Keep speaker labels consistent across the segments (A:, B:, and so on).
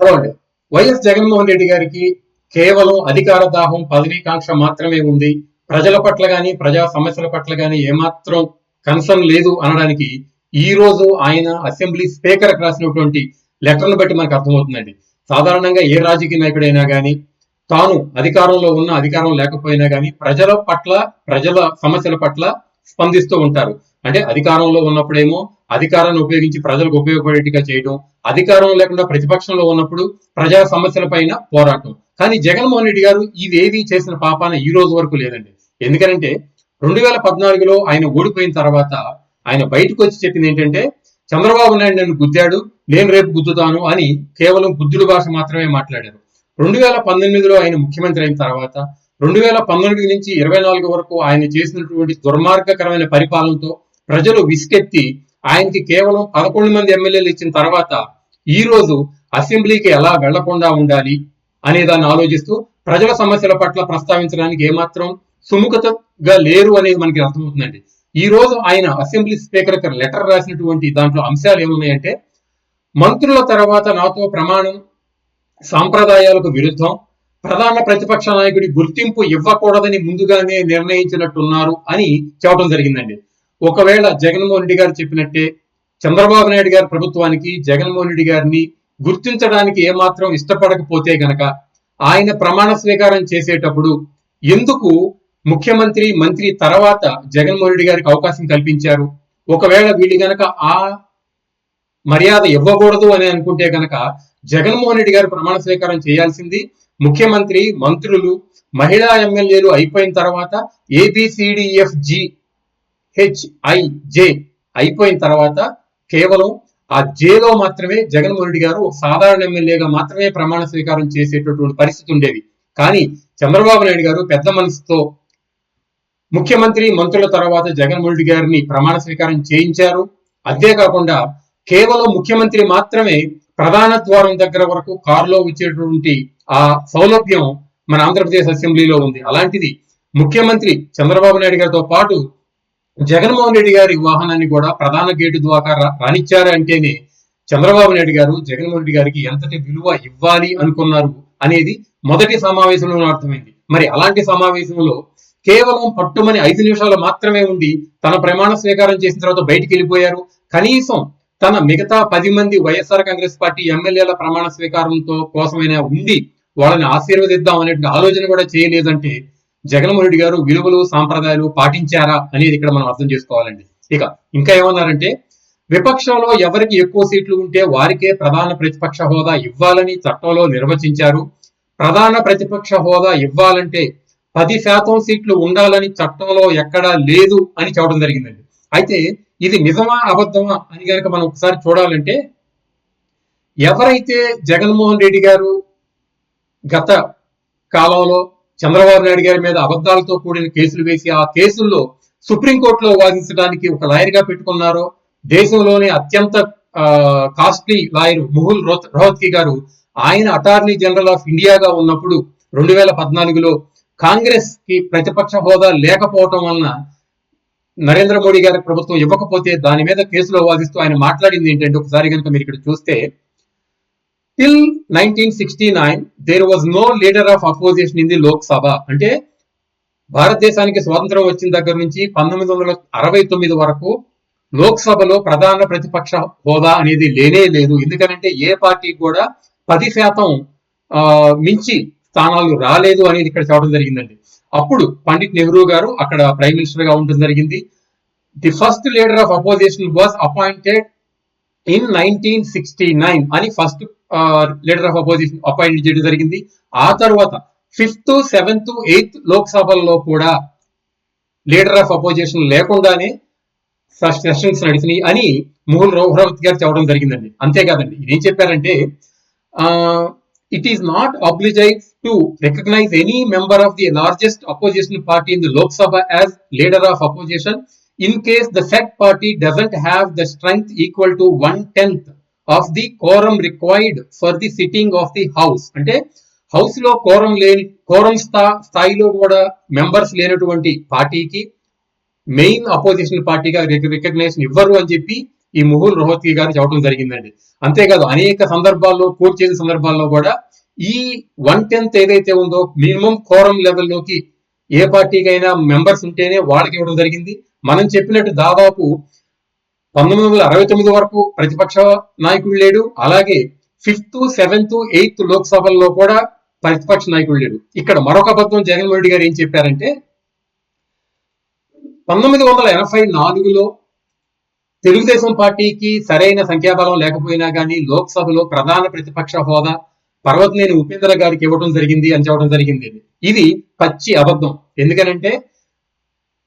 A: Hello అండి. YS Jaganmohan Reddy గారికి కేవలం అధికార దాహం పదవీకాంక్ష మాత్రమే ఉంది. ప్రజల పట్ల గాని ప్రజా సమస్యల పట్ల కానీ ఏమాత్రం కన్సర్న్ లేదు అనడానికి ఈ రోజు ఆయన అసెంబ్లీ స్పీకర్ రాసినటువంటి లెటర్ను బట్టి మనకు అర్థమవుతుందండి. సాధారణంగా ఏ రాజకీయ నాయకుడైనా కానీ తాను అధికారంలో ఉన్న అధికారం లేకపోయినా కానీ ప్రజల పట్ల ప్రజల సమస్యల పట్ల స్పందిస్తూ ఉంటారు. అంటే అధికారంలో ఉన్నప్పుడేమో అధికారాన్ని ఉపయోగించి ప్రజలకు ఉపయోగపడేట్టుగా చేయడం అధికారం లేకుండా ప్రతిపక్షంలో ఉన్నప్పుడు ప్రజా సమస్యల పైన పోరాటం. కానీ జగన్మోహన్ రెడ్డి గారు ఇవేవి చేసిన పాపాన ఈ రోజు వరకు లేదండి. ఎందుకంటే రెండు వేల పద్నాలుగులో ఆయన ఓడిపోయిన తర్వాత ఆయన బయటకు వచ్చి చెప్పింది ఏంటంటే చంద్రబాబు నాయుడు నన్ను గుద్దాడు నేను రేపు గుద్దుతాను అని కేవలం బుద్ధుడు భాష మాత్రమే మాట్లాడారు. రెండు వేల పంతొమ్మిదిలో ఆయన ముఖ్యమంత్రి అయిన తర్వాత రెండు వేల పంతొమ్మిది నుంచి ఇరవై నాలుగు వరకు ఆయన చేసినటువంటి దుర్మార్గకరమైన పరిపాలనతో ప్రజలు విసుకెత్తి ఆయనకి కేవలం పదకొండు మంది ఎమ్మెల్యేలు ఇచ్చిన తర్వాత ఈ రోజు అసెంబ్లీకి ఎలా వెళ్ళకుండా ఉండాలి అనే దాన్ని ఆలోచిస్తూ ప్రజల సమస్యల పట్ల ప్రస్తావించడానికి ఏమాత్రం సుముఖతగా లేరు అనేది మనకి అర్థమవుతుందండి. ఈ రోజు ఆయన అసెంబ్లీ స్పీకర్ లెటర్ రాసినటువంటి దాంట్లో అంశాలు ఏమున్నాయంటే మంత్రుల తర్వాత నాతో ప్రమాణం సాంప్రదాయాలకు విరుద్ధం ప్రధాన ప్రతిపక్ష నాయకుడి గుర్తింపు ఇవ్వకూడదని ముందుగానే నిర్ణయించినట్టున్నారు అని చెప్పడం జరిగిందండి. ఒకవేళ జగన్మోహన్ రెడ్డి గారు చెప్పినట్టే చంద్రబాబు నాయుడు గారి ప్రభుత్వానికి జగన్మోహన్ రెడ్డి గారిని గుర్తించడానికి ఏమాత్రం ఇష్టపడకపోతే గనక ఆయన ప్రమాణ స్వీకారం చేసేటప్పుడు ఎందుకు ముఖ్యమంత్రి మంత్రి తర్వాత జగన్మోహన్ రెడ్డి గారికి అవకాశం కల్పించారు? ఒకవేళ వీళ్ళు గనక ఆ మర్యాద ఇవ్వకూడదు అని అనుకుంటే గనక జగన్మోహన్ రెడ్డి గారు ప్రమాణ స్వీకారం చేయాల్సింది ముఖ్యమంత్రి మంత్రులు మహిళా ఎమ్మెల్యేలు అయిపోయిన తర్వాత ఏబిసిడిఎఫ్ జి హెచ్ఐజే అయిపోయిన తర్వాత కేవలం ఆ జేలో మాత్రమే జగన్మోహన్ రెడ్డి గారు ఒక సాధారణ ఎమ్మెల్యేగా మాత్రమే ప్రమాణ స్వీకారం చేసేటటువంటి పరిస్థితి ఉండేది. కానీ చంద్రబాబు నాయుడు గారు పెద్ద మనసుతో ముఖ్యమంత్రి మంత్రుల తర్వాత జగన్మోహన్ రెడ్డి గారిని ప్రమాణ స్వీకారం చేయించారు. అంతేకాకుండా కేవలం ముఖ్యమంత్రి మాత్రమే ప్రధాన ద్వారం దగ్గర వరకు కారులో వచ్చేటువంటి ఆ సౌలభ్యం మన ఆంధ్రప్రదేశ్ అసెంబ్లీలో ఉంది. అలాంటిది ముఖ్యమంత్రి చంద్రబాబు నాయుడు గారితో పాటు జగన్మోహన్ రెడ్డి గారి వాహనాన్ని కూడా ప్రధాన గేటు ద్వారా రా- రానిచ్చారు అంటేనే చంద్రబాబు నాయుడు గారు జగన్మోహన్ రెడ్డి గారికి ఎంతటి విలువ ఇవ్వాలి అనుకున్నారు అనేది మొదటి సమావేశంలో అర్థమైంది. మరి అలాంటి సమావేశంలో కేవలం పట్టుమని ఐదు నిమిషాలు మాత్రమే ఉండి తన ప్రమాణ స్వీకారం చేసిన తర్వాత బయటికి వెళ్ళిపోయారు. కనీసం తన మిగతా పది మంది వైఎస్ఆర్ కాంగ్రెస్ పార్టీ ఎమ్మెల్యేల ప్రమాణ స్వీకారంతో కోసమైనా ఉండి వాళ్ళని ఆశీర్వదిద్దాం అనే ఆలోచన కూడా చేయలేదంటే జగన్మోహన్ రెడ్డి గారు విలువలు సాంప్రదాయాలు పాటించారా అనేది ఇక్కడ మనం అర్థం చేసుకోవాలండి. ఇక ఇంకా ఏమన్నారంటే విపక్షంలో ఎవరికి ఎక్కువ సీట్లు ఉంటే వారికే ప్రధాన ప్రతిపక్ష హోదా ఇవ్వాలని చట్టంలో నిర్వచించారు. ప్రధాన ప్రతిపక్ష హోదా ఇవ్వాలంటే పది శాతం సీట్లు ఉండాలని చట్టంలో ఎక్కడా లేదు అని చెప్పడం జరిగిందండి. అయితే ఇది నిజమా అబద్ధమా అని కనుక మనం ఒకసారి చూడాలంటే ఎవరైతే జగన్మోహన్ రెడ్డి గారు గత కాలంలో చంద్రబాబు నాయుడు గారి మీద అబద్ధాలతో కూడిన కేసులు వేసి ఆ కేసుల్లో సుప్రీంకోర్టులో వాదించడానికి ఒక లాయర్గా పెట్టుకున్నారో దేశంలోనే అత్యంత కాస్ట్లీ లాయర్ ముహుల్ రోహ్- రోహత్కి గారు ఆయన అటార్నీ జనరల్ ఆఫ్ ఇండియాగా ఉన్నప్పుడు రెండు వేల పద్నాలుగులో కాంగ్రెస్కి ప్రతిపక్ష హోదా లేకపోవటం వలన నరేంద్ర మోడీ గారి ప్రభుత్వం ఇవ్వకపోతే దాని మీద కేసులో వాదిస్తూ ఆయన మాట్లాడింది ఏంటంటే ఒకసారి కనుక మీరు ఇక్కడ చూస్తే till nineteen sixty nine there was no leader of opposition in the Lok Sabha అంటే భారతదేశానికి స్వాతంత్రం వచ్చిన దగ్గర నుంచి పంతొమ్మిది వందల అరవై తొమ్మిది వరకు లోక్సభలో ప్రధాన ప్రతిపక్ష హోదా అనేది లేనే లేదు. ఎందుకంటే ఏ పార్టీ కూడా పది శాతం మించి స్థానాలు రాలేదు అనేది ఇక్కడ చెప్పడం జరిగిందండి. అప్పుడు పండిట్ నెహ్రూ గారు అక్కడ ప్రైమ్ మినిస్టర్గా ఉండడం జరిగింది. The first leader of opposition was appointed in nineteen sixty nine అని first leader of opposition appoint చేయడం జరిగింది. ఆ తర్వాత ఫిఫ్త్ సెవెంత్ ఎయిత్ లోక్సభల్లో కూడా లీడర్ ఆఫ్ అపోజిషన్ లేకుండానే సెషన్స్ నడిచినాయి అని ముహుల్ రోహ్రవత్ గారు చెప్పడం జరిగిందండి. అంతేకాదండి. ఇదేం చెప్పారంటే it is not obliged to recognise any member of the largest opposition party in the Lok Sabha as leader of opposition in case the said party doesn't have the strength equal to one tenth of the quorum required for the sitting of the house. అంటే హౌస్లో quorum లేని quorum స్థా స్థాయిలో కూడా members లేనటువంటి పార్టీకి main opposition పార్టీగా recognition ఇవ్వరు అని చెప్పి ఈ ముహుల్ రోహత్గి గారు చెప్పడం జరిగిందండి. అంతేకాదు అనేక సందర్భాల్లో కోర్టు చేసిన సందర్భాల్లో కూడా ఈ వన్ టెన్త్ ఏదైతే ఉందో మినిమం కోరం లెవెల్లోకి ఏ పార్టీకైనా మెంబర్స్ ఉంటేనే వాళ్ళకి ఇవ్వడం జరిగింది. మనం చెప్పినట్టు దాదాపు పంతొమ్మిది వందల అరవై తొమ్మిది వరకు ప్రతిపక్ష నాయకుడు లేడు. అలాగే ఫిఫ్త్ సెవెంత్ ఎయిత్ లోక్సభల్లో కూడా ప్రతిపక్ష నాయకుడు లేడు. ఇక్కడ మరొక అబద్ధం జగన్మోహన్ రెడ్డి గారు ఏం చెప్పారంటే పంతొమ్మిది వందల ఎనభై నాలుగులో తెలుగుదేశం పార్టీకి సరైన సంఖ్యాబలం లేకపోయినా కానీ లోక్సభలో ప్రధాన ప్రతిపక్ష హోదా పర్వతనేని ఉపేంద్ర గారికి ఇవ్వడం జరిగింది అని చెప్పడం జరిగింది. ఇది పచ్చి అబద్ధం. ఎందుకనంటే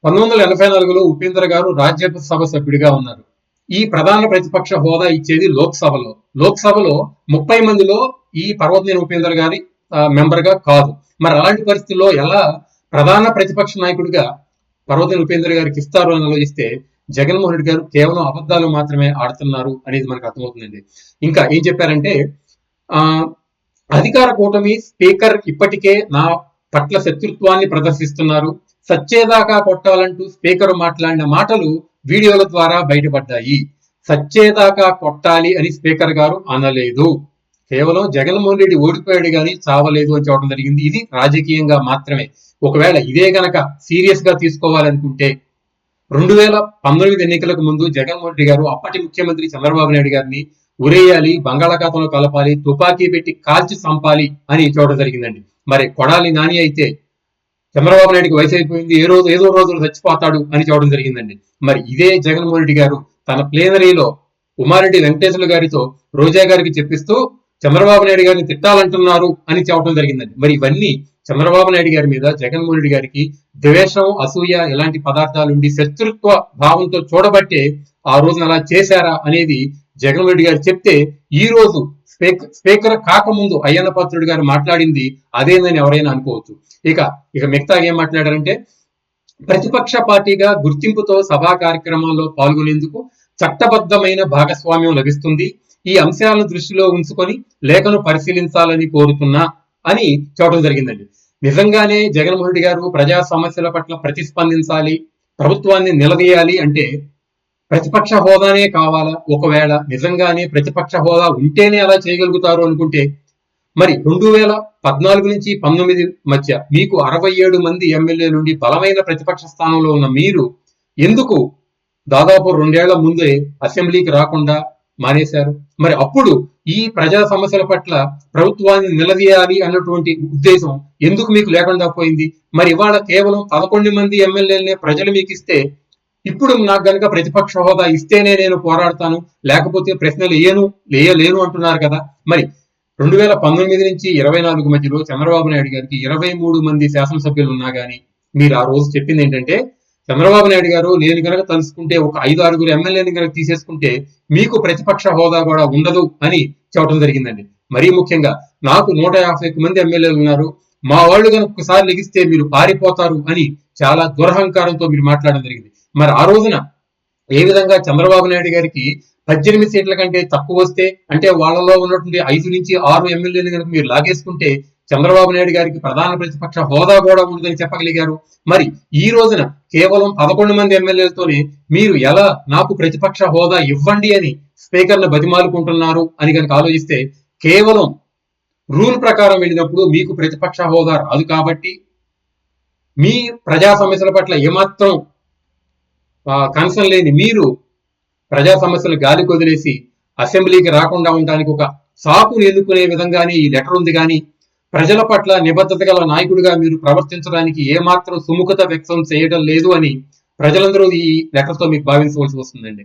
A: పంతొమ్మిది వందల ఎనభై నాలుగులో ఉపేంద్ర గారు రాజ్యసభ సభ్యుడిగా ఉన్నారు. ఈ ప్రధాన ప్రతిపక్ష హోదా ఇచ్చేది లోక్సభలో. లోక్సభలో ముప్పై మందిలో ఈ పర్వతనేని ఉపేంద్ర గారి మెంబర్గా కాదు. మరి అలాంటి పరిస్థితుల్లో ఎలా ప్రధాన ప్రతిపక్ష నాయకుడిగా పర్వతనేని ఉపేంద్ర గారికి ఇస్తారు అని ఆలోచిస్తే జగన్మోహన్ రెడ్డి గారు కేవలం అబద్ధాలు మాత్రమే ఆడుతున్నారు అనేది మనకు అర్థమవుతుందండి. ఇంకా ఏం చెప్పారంటే ఆ అధికార కూటమి స్పీకర్ ఇప్పటికే నా పట్ల శత్రుత్వాన్ని ప్రదర్శిస్తున్నారు. సచ్చేదాకా కొట్టాలంటూ స్పీకర్ మాట్లాడిన మాటలు వీడియోల ద్వారా బయటపడ్డాయి. సచ్చేదాకా కొట్టాలి అని స్పీకర్ గారు అనలేదు. కేవలం జగన్మోహన్ రెడ్డి ఓడిపోయాడు కానీ చావలేదు అని చెప్పడం జరిగింది. ఇది రాజకీయంగా మాత్రమే. ఒకవేళ ఇదే గనక సీరియస్గా తీసుకోవాలనుకుంటే రెండు వేల పంతొమ్మిది ఎన్నికలకు ముందు జగన్మోహన్ రెడ్డి గారు అప్పటి ముఖ్యమంత్రి చంద్రబాబు నాయుడు గారిని ఉరేయాలి బంగాళాఖాతంలో కలపాలి తుపాకీ పెట్టి కాల్చి చంపాలి అని చూడడం జరిగిందండి. మరి కొడాలి నాని అయితే చంద్రబాబు నాయుడికి వయసు అయిపోయింది ఏ రోజు ఏదో రోజు చచ్చిపోతాడు అని చెప్పడం జరిగిందండి. మరి ఇదే జగన్మోహన్ రెడ్డి గారు తన ప్లేనరీలో ఉమారెడ్డి వెంకటేశ్వర గారితో రోజా గారికి చెప్పిస్తూ చంద్రబాబు నాయుడు గారిని తిట్టాలంటున్నారు అని చెప్పడం జరిగిందండి. మరి ఇవన్నీ చంద్రబాబు నాయుడు గారి మీద జగన్మోహన్ రెడ్డి గారికి ద్వేషం అసూయ ఇలాంటి పదార్థాలు ఉండి శత్రుత్వ భావంతో చూడబట్టే ఆ రోజున అలా చేశారా అనేది జగన్మోహన్ రెడ్డి గారు చెప్తే ఈ రోజు స్పీకర్ కాకముందు అయ్యన్న పాత్రుడు గారు మాట్లాడింది అదేనని ఎవరైనా అనుకోవచ్చు. ఇక ఇక మిగతా ఏం మాట్లాడారంటే ప్రతిపక్ష పార్టీగా గుర్తింపుతో సభా కార్యక్రమాల్లో పాల్గొనేందుకు చట్టబద్ధమైన భాగస్వామ్యం లభిస్తుంది. ఈ అంశాలను దృష్టిలో ఉంచుకొని లేఖను పరిశీలించాలని కోరుతున్నా అని చెప్పడం జరిగిందండి. నిజంగానే జగన్మోహన్ రెడ్డి గారు ప్రజా సమస్యల పట్ల ప్రతిస్పందించాలి ప్రభుత్వాన్ని నిలదీయాలి అంటే ప్రతిపక్ష హోదానే కావాలా? ఒకవేళ నిజంగానే ప్రతిపక్ష హోదా ఉంటేనే అలా చేయగలుగుతారు అనుకుంటే మరి రెండు వేల పద్నాలుగు నుంచి పంతొమ్మిది మధ్య మీకు అరవై ఏడు మంది ఎమ్మెల్యే నుండి బలమైన ప్రతిపక్ష స్థానంలో ఉన్న మీరు ఎందుకు దాదాపు రెండేళ్ళ ముందే అసెంబ్లీకి రాకుండా మానేశారు? మరి అప్పుడు ఈ ప్రజా సమస్యల పట్ల ప్రభుత్వాన్ని నిలదీయాలి అన్నటువంటి ఉద్దేశం ఎందుకు మీకు లేకుండా పోయింది? మరి ఇవాళ కేవలం పదకొండు మంది ఎమ్మెల్యేలనే ప్రజలు మీకు ఇస్తే ఇప్పుడు నాకు గనక ప్రతిపక్ష హోదా ఇస్తేనే నేను పోరాడతాను లేకపోతే ప్రశ్నలు ఏను లేయలేను అంటున్నారు కదా. మరి రెండు వేల పంతొమ్మిది నుంచి ఇరవై నాలుగు మధ్యలో చంద్రబాబు నాయుడు గారికి ఇరవై మూడు మంది శాసనసభ్యులు ఉన్నా గానీ మీరు ఆ రోజు చెప్పింది ఏంటంటే చంద్రబాబు నాయుడు గారు నేను కనుక తలుసుకుంటే ఒక ఐదు ఆరుగురు ఎమ్మెల్యేని కనుక తీసేసుకుంటే మీకు ప్రతిపక్ష హోదా కూడా ఉండదు అని చెప్పడం జరిగిందండి. మరీ ముఖ్యంగా నాకు నూట యాభై మంది ఎమ్మెల్యేలు ఉన్నారు. మా వాళ్ళు కనుక ఒకసారి లెగిస్తే మీరు పారిపోతారు అని చాలా దురహంకారంతో మీరు మాట్లాడడం జరిగింది. మరి ఆ రోజున ఏ విధంగా చంద్రబాబు నాయుడు గారికి పద్దెనిమిది సీట్ల కంటే తక్కువ వస్తే అంటే వాళ్ళలో ఉన్నటువంటి ఐదు నుంచి ఆరు ఎమ్మెల్యేలు కనుక మీరు లాగేసుకుంటే చంద్రబాబు నాయుడు గారికి ప్రధాన ప్రతిపక్ష హోదా కూడా ఉండదని చెప్పగలిగారు. మరి ఈ రోజున కేవలం పదకొండు మంది ఎమ్మెల్యేలతోనే మీరు ఎలా నాకు ప్రతిపక్ష హోదా ఇవ్వండి అని స్పీకర్ను బతిమాలుకుంటున్నారు అని కనుక ఆలోచిస్తే కేవలం రూల్ ప్రకారం వెళ్ళినప్పుడు మీకు ప్రతిపక్ష హోదా రాదు కాబట్టి మీ ప్రజా సమస్యల పట్ల ఏమాత్రం కన్సర్న్ లేని మీరు ప్రజా సమస్యలు గాలి వదిలేసి అసెంబ్లీకి రాకుండా ఉండడానికి ఒక సాకును ఎన్నుకునే విధంగానే ఈ లెటర్ ఉంది కానీ ప్రజల పట్ల నిబద్ధత గల నాయకుడిగా మీరు ప్రవర్తించడానికి ఏమాత్రం సుముఖత వ్యక్తం చేయడం లేదు అని ప్రజలందరూ ఈ లెటర్తో మీకు భావించవలసి వస్తుందండి.